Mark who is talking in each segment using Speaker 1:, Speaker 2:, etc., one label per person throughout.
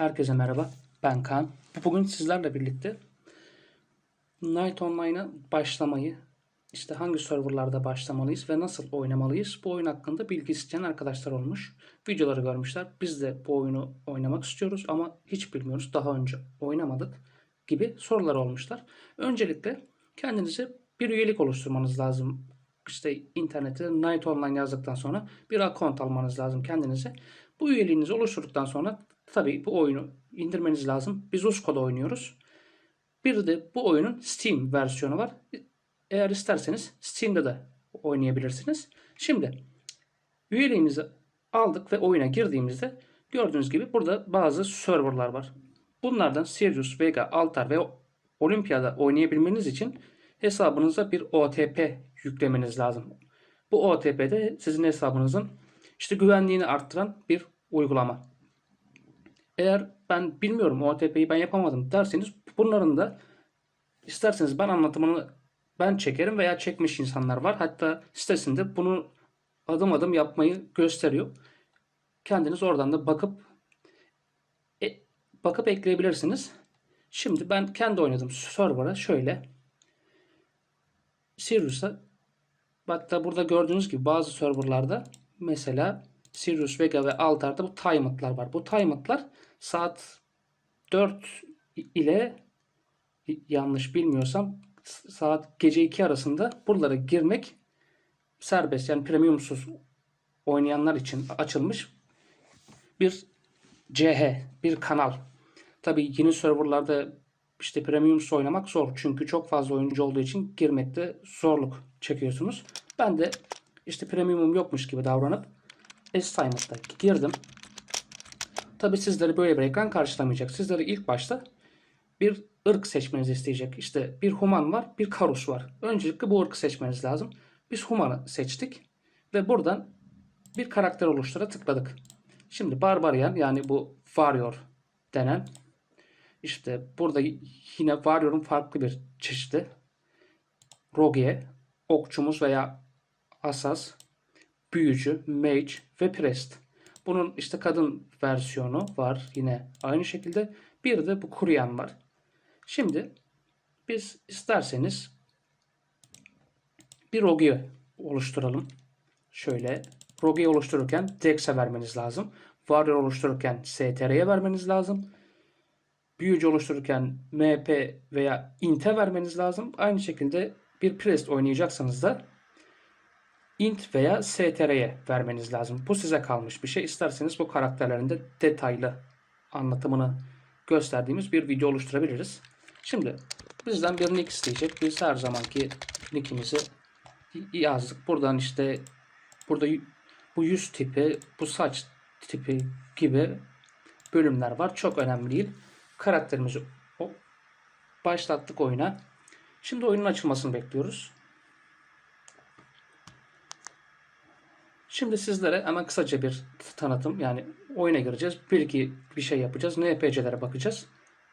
Speaker 1: Herkese merhaba. Ben Kaan. Bugün sizlerle birlikte Night Online'a başlamayı, işte hangi serverlarda başlamalıyız ve nasıl oynamalıyız bu oyun hakkında bilgi isteyen arkadaşlar olmuş. Videoları görmüşler. Biz de bu oyunu oynamak istiyoruz ama hiç bilmiyoruz. Daha önce oynamadık gibi sorular olmuşlar. Öncelikle kendinize bir üyelik oluşturmanız lazım. İşte internette Night Online yazdıktan sonra bir account almanız lazım kendinize. Bu üyeliğinizi oluşturduktan sonra tabii bu oyunu indirmeniz lazım. Biz Usko'da oynuyoruz. Bir de bu oyunun Steam versiyonu var. Eğer isterseniz Steam'de de oynayabilirsiniz. Şimdi üyeliğimizi aldık ve oyuna girdiğimizde gördüğünüz gibi burada bazı serverlar var. Bunlardan Sirius, Vega, Altar ve Olympia'da oynayabilmeniz için hesabınıza bir OTP yüklemeniz lazım. Bu OTP de sizin hesabınızın işte güvenliğini arttıran bir uygulama. Eğer ben bilmiyorum OTP'yi ben yapamadım derseniz bunların da isterseniz ben anlatımını ben çekerim veya çekmiş insanlar var. Hatta sitesinde bunu adım adım yapmayı gösteriyor. Kendiniz oradan da bakıp e, bakıp ekleyebilirsiniz. Şimdi ben kendi oynadım server'a şöyle Sirius'a hatta burada gördüğünüz gibi bazı serverlarda mesela Sirius, Vega ve Altar'da bu timeout'lar var. Bu timeout'lar saat 4 ile yanlış bilmiyorsam saat gece 2 arasında buralara girmek serbest. Yani premiumsuz oynayanlar için açılmış bir CH, bir kanal. Tabii yeni serverlarda işte premiumsuz oynamak zor. Çünkü çok fazla oyuncu olduğu için girmekte zorluk çekiyorsunuz. Ben de işte premiumum yokmuş gibi davranıp S-Time'da girdim. Tabi sizleri böyle bir ekran karşılamayacak. Sizleri ilk başta bir ırk seçmenizi isteyecek. İşte bir human var, bir karus var. Öncelikle bu ırkı seçmeniz lazım. Biz humanı seçtik ve buradan bir karakter oluştura tıkladık. Şimdi barbarian yani bu warrior denen işte burada yine warrior'un farklı bir çeşidi. Rogue, okçumuz veya asas, büyücü, mage ve priest. Bunun işte kadın versiyonu var yine aynı şekilde. Bir de bu kuryan var. Şimdi biz isterseniz bir rogue oluşturalım. Şöyle rogue oluştururken Dex'e vermeniz lazım. Warrior oluştururken STR'ye vermeniz lazım. Büyücü oluştururken MP veya Int'e vermeniz lazım. Aynı şekilde bir Priest oynayacaksanız da int veya str'ye vermeniz lazım. Bu size kalmış bir şey. İsterseniz bu karakterlerin de detaylı anlatımını gösterdiğimiz bir video oluşturabiliriz. Şimdi bizden bir nick isteyecek. Biz her zamanki nickimizi yazdık. Buradan işte burada bu yüz tipi, bu saç tipi gibi bölümler var. Çok önemli değil. Karakterimizi başlattık oyuna. Şimdi oyunun açılmasını bekliyoruz. Şimdi sizlere hemen kısaca bir tanıtım yani oyuna gireceğiz. Bir iki bir şey yapacağız. NPC'lere bakacağız.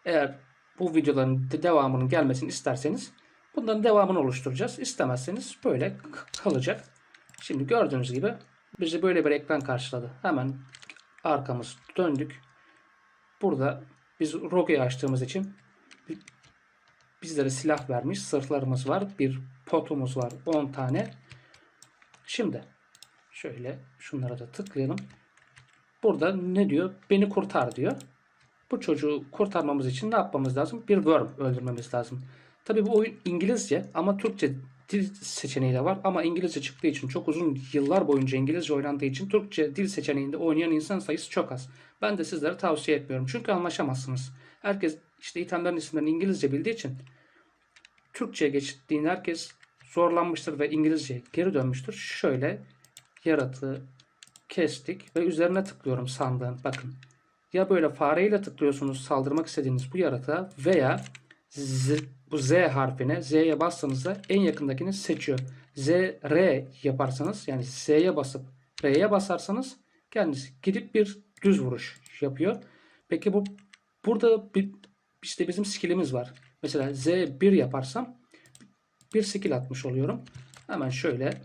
Speaker 1: Eğer bu videoların devamının gelmesini isterseniz bunların devamını oluşturacağız. İstemezseniz böyle kalacak. Şimdi gördüğünüz gibi bizi böyle bir ekran karşıladı. Hemen arkamız döndük. Burada biz Rogue'yi açtığımız için bizlere silah vermiş. Sırtlarımız var. Bir potumuz var. 10 tane. Şimdi Şöyle şunlara da tıklayalım. Burada ne diyor? Beni kurtar diyor. Bu çocuğu kurtarmamız için ne yapmamız lazım? Bir worm öldürmemiz lazım. Tabi bu oyun İngilizce ama Türkçe dil seçeneği de var. Ama İngilizce çıktığı için çok uzun yıllar boyunca İngilizce oynandığı için Türkçe dil seçeneğinde oynayan insan sayısı çok az. Ben de sizlere tavsiye etmiyorum. Çünkü anlaşamazsınız. Herkes işte itemlerin isimlerini İngilizce bildiği için Türkçe'ye geçtiğinde herkes zorlanmıştır ve İngilizce geri dönmüştür. Şöyle yaratığı kestik ve üzerine tıklıyorum sandığın. Bakın ya böyle fareyle tıklıyorsunuz saldırmak istediğiniz bu yaratığa veya Z, bu Z harfine Z'ye bastığınızda en yakındakini seçiyor. Z, R yaparsanız yani Z'ye basıp R'ye basarsanız kendisi gidip bir düz vuruş yapıyor. Peki bu burada bir, işte bizim skillimiz var. Mesela Z1 yaparsam bir skill atmış oluyorum. Hemen şöyle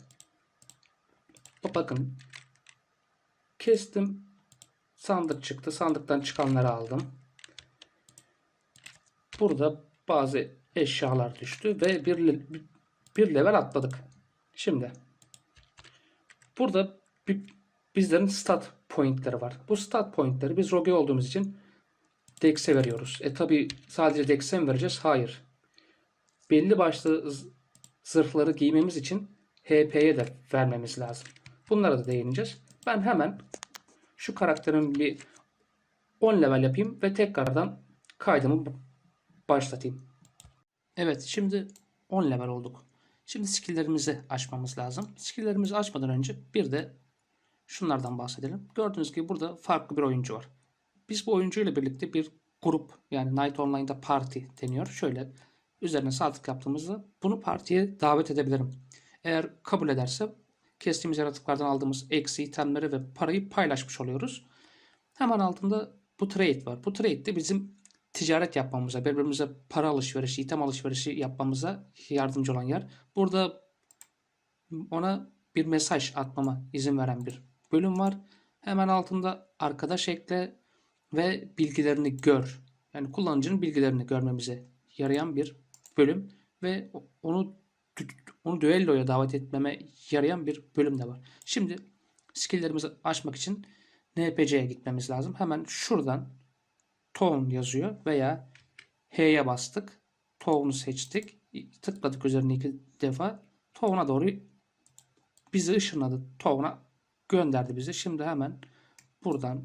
Speaker 1: Bakın kestim sandık çıktı. Sandıktan çıkanları aldım. Burada bazı eşyalar düştü ve bir, bir level atladık. Şimdi burada bir, bizlerin stat pointleri var. Bu stat pointleri biz rogue olduğumuz için Dex'e veriyoruz. E tabi sadece Dex'e mi vereceğiz? Hayır. Belli başlı zırhları giymemiz için HP'ye de vermemiz lazım. Bunlara da değineceğiz. Ben hemen şu karakterin bir 10 level yapayım ve tekrardan kaydımı başlatayım. Evet şimdi 10 level olduk. Şimdi skill'lerimizi açmamız lazım. Skill'lerimizi açmadan önce bir de şunlardan bahsedelim. Gördüğünüz gibi burada farklı bir oyuncu var. Biz bu oyuncuyla birlikte bir grup yani Night Online'da party deniyor. Şöyle üzerine sağ tık yaptığımızda bunu partiye davet edebilirim. Eğer kabul ederse kestiğimiz yaratıklardan aldığımız eksi itemleri ve parayı paylaşmış oluyoruz. Hemen altında bu trade var. Bu trade de bizim ticaret yapmamıza, birbirimize para alışverişi, item alışverişi yapmamıza yardımcı olan yer. Burada ona bir mesaj atmama izin veren bir bölüm var. Hemen altında arkadaş ekle ve bilgilerini gör. Yani kullanıcının bilgilerini görmemize yarayan bir bölüm ve onu onu düelloya davet etmeme yarayan bir bölüm de var. Şimdi skill'lerimizi açmak için NPC'ye gitmemiz lazım. Hemen şuradan tone yazıyor veya H'ye bastık. Tone'u seçtik. Tıkladık üzerine iki defa. Tone'a doğru bizi ışınladı. Tone'a gönderdi bizi. Şimdi hemen buradan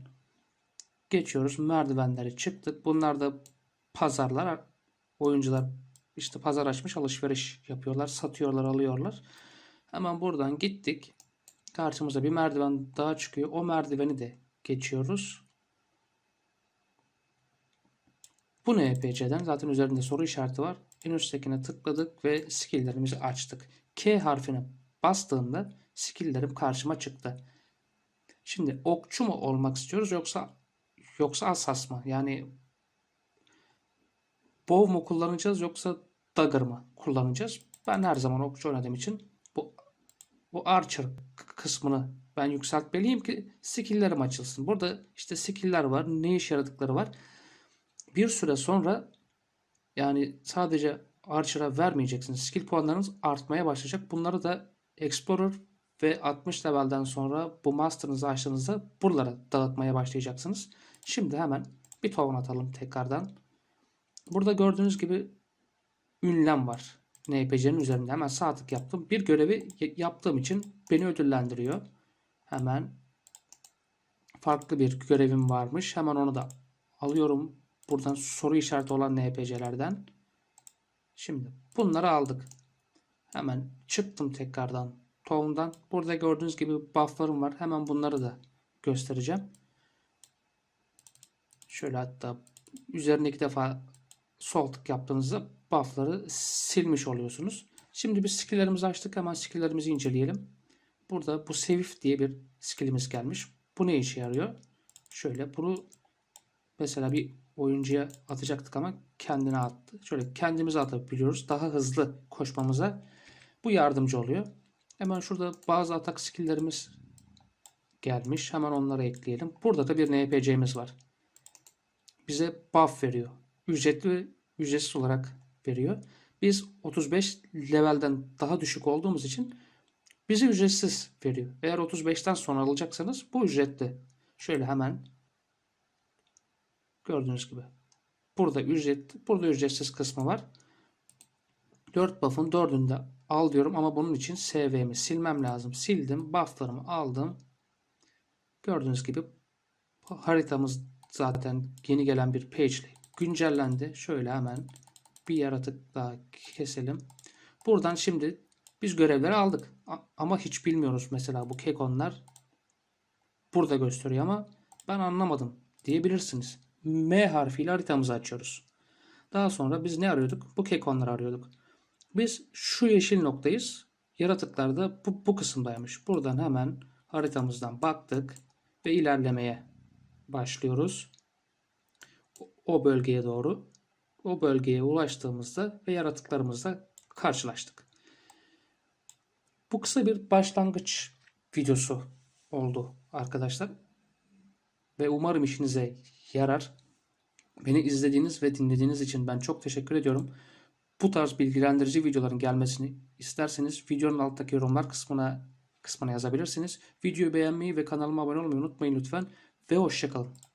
Speaker 1: geçiyoruz. Merdivenleri çıktık. Bunlar da pazarlar. Oyuncular işte pazar açmış alışveriş yapıyorlar. Satıyorlar, alıyorlar. Hemen buradan gittik. Karşımıza bir merdiven daha çıkıyor. O merdiveni de geçiyoruz. Bu NPC'den zaten üzerinde soru işareti var. En üsttekine tıkladık ve skill'lerimizi açtık. K harfine bastığımda skill'lerim karşıma çıktı. Şimdi okçu mu olmak istiyoruz yoksa yoksa asas mı? Yani bow mu kullanacağız yoksa dagger mı kullanacağız? Ben her zaman okçu oynadığım için bu bu archer kısmını ben yükseltmeliyim ki skill'lerim açılsın. Burada işte skill'ler var. Ne işe yaradıkları var. Bir süre sonra yani sadece Archer'a vermeyeceksiniz. Skill puanlarınız artmaya başlayacak. Bunları da Explorer ve 60 levelden sonra bu Master'ınızı açtığınızda buralara dağıtmaya başlayacaksınız. Şimdi hemen bir token atalım tekrardan. Burada gördüğünüz gibi ünlem var. NPC'nin üzerinde hemen sağ tık yaptım. Bir görevi yaptığım için beni ödüllendiriyor. Hemen farklı bir görevim varmış. Hemen onu da alıyorum. Buradan soru işareti olan NPC'lerden. Şimdi bunları aldık. Hemen çıktım tekrardan tohumdan. Burada gördüğünüz gibi bufflarım var. Hemen bunları da göstereceğim. Şöyle hatta üzerine iki defa sol tık yaptığınızda buffları silmiş oluyorsunuz. Şimdi biz skill'lerimizi açtık. Hemen skill'lerimizi inceleyelim. Burada bu Sevif diye bir skill'imiz gelmiş. Bu ne işe yarıyor? Şöyle bunu mesela bir oyuncuya atacaktık ama kendine attı. Şöyle kendimize atabiliyoruz. Daha hızlı koşmamıza bu yardımcı oluyor. Hemen şurada bazı atak skill'lerimiz gelmiş. Hemen onları ekleyelim. Burada da bir NPC'miz var. Bize buff veriyor. Ücretli ve ücretsiz olarak veriyor. Biz 35 levelden daha düşük olduğumuz için bize ücretsiz veriyor. Eğer 35'ten sonra alacaksanız bu ücretli. Şöyle hemen gördüğünüz gibi. Burada ücret, burada ücretsiz kısmı var. 4 buff'ın 4'ünü de al diyorum ama bunun için SV'mi silmem lazım. Sildim. Buff'larımı aldım. Gördüğünüz gibi haritamız zaten yeni gelen bir page ile güncellendi. Şöyle hemen bir yaratık daha keselim. Buradan şimdi biz görevleri aldık. Ama hiç bilmiyoruz mesela bu kekonlar burada gösteriyor ama ben anlamadım diyebilirsiniz. M harfiyle haritamızı açıyoruz. Daha sonra biz ne arıyorduk? Bu kekonları arıyorduk. Biz şu yeşil noktayız. Yaratıklar da bu, bu kısımdaymış. Buradan hemen haritamızdan baktık ve ilerlemeye başlıyoruz. O bölgeye doğru. O bölgeye ulaştığımızda ve yaratıklarımızla karşılaştık. Bu kısa bir başlangıç videosu oldu arkadaşlar. ve umarım işinize yarar. Beni izlediğiniz ve dinlediğiniz için ben çok teşekkür ediyorum. Bu tarz bilgilendirici videoların gelmesini isterseniz videonun alttaki yorumlar kısmına kısmına yazabilirsiniz. Videoyu beğenmeyi ve kanalıma abone olmayı unutmayın lütfen ve hoşçakalın.